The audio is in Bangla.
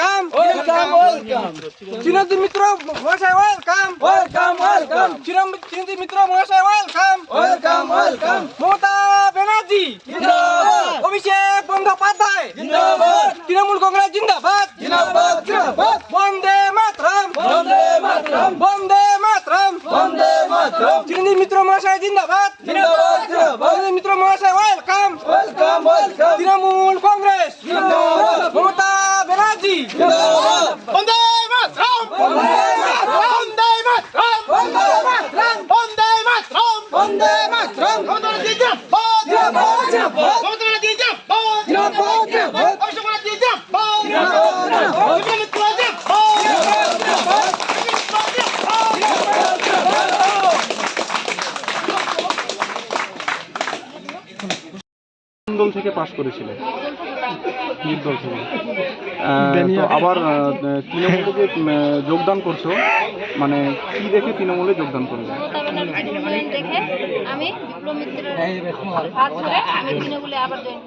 welcome. Welcome, welcome. Cina Dimitro, mau saya welcome. Welcome, welcome. Cina Cina Dimitro, mau saya welcome. Welcome, welcome. Mota Benaji. Cina. Komisi Pemda Pantai. Cina. Cina Mulko Ngelajin Cina Bat. Cina Bat. Cina Bat. Bonde Matram. Bonde Matram. Bonde Matram. Bonde Matram. Cina Dimitro, mau saya Cina Bat. Cina Bat. Cina Bat. Cina Dimitro, mau saya বন্দে মাতরম বন্দে মাতরম বন্দে মাতরম বন্দে মাতরম বন্দে থেকে পাশ করেছিলেন। তো আবার তৃণমূলে যে যোগদান করছ। মানে কি দেখে তৃণমূলে যোগদান দেখে আমি বিপ্লব মিত্রের হাত ধরে আমি তৃণমূলে আবার জয়েন